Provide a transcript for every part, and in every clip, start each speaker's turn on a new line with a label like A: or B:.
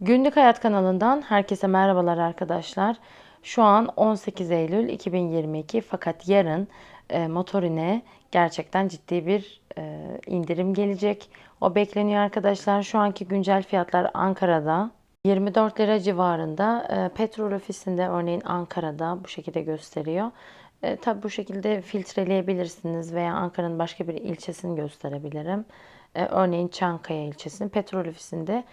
A: Günlük Hayat kanalından herkese merhabalar arkadaşlar. Şu an 18 Eylül 2022 fakat yarın e, motorine gerçekten ciddi bir e, indirim gelecek. O bekleniyor arkadaşlar. Şu anki güncel fiyatlar Ankara'da 24 lira civarında. E, petrol ofisinde örneğin Ankara'da bu şekilde gösteriyor. E, tabii bu şekilde filtreleyebilirsiniz veya Ankara'nın başka bir ilçesini gösterebilirim. E, örneğin Çankaya ilçesinin petrol ofisinde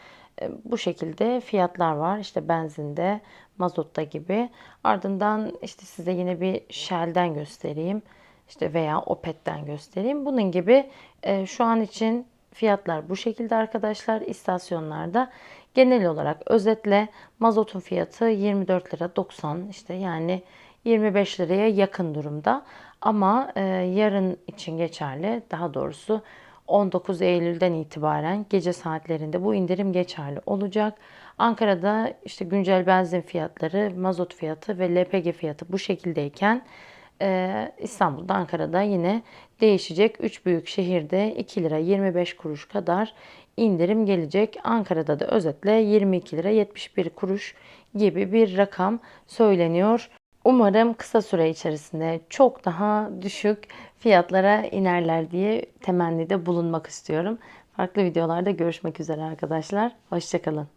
A: bu şekilde fiyatlar var. İşte benzinde, mazotta gibi. Ardından işte size yine bir Shell'den göstereyim. İşte veya Opet'ten göstereyim. Bunun gibi e, şu an için fiyatlar bu şekilde arkadaşlar istasyonlarda. Genel olarak özetle mazotun fiyatı 24 lira 90 işte yani 25 liraya yakın durumda. Ama e, yarın için geçerli daha doğrusu 19 Eylül'den itibaren gece saatlerinde bu indirim geçerli olacak. Ankara'da işte güncel benzin fiyatları, mazot fiyatı ve LPG fiyatı bu şekildeyken e, İstanbul'da, Ankara'da yine değişecek. 3 büyük şehirde 2 lira 25 kuruş kadar indirim gelecek. Ankara'da da özetle 22 lira 71 kuruş gibi bir rakam söyleniyor. Umarım kısa süre içerisinde çok daha düşük fiyatlara inerler diye temennide bulunmak istiyorum. Farklı videolarda görüşmek üzere arkadaşlar. Hoşçakalın.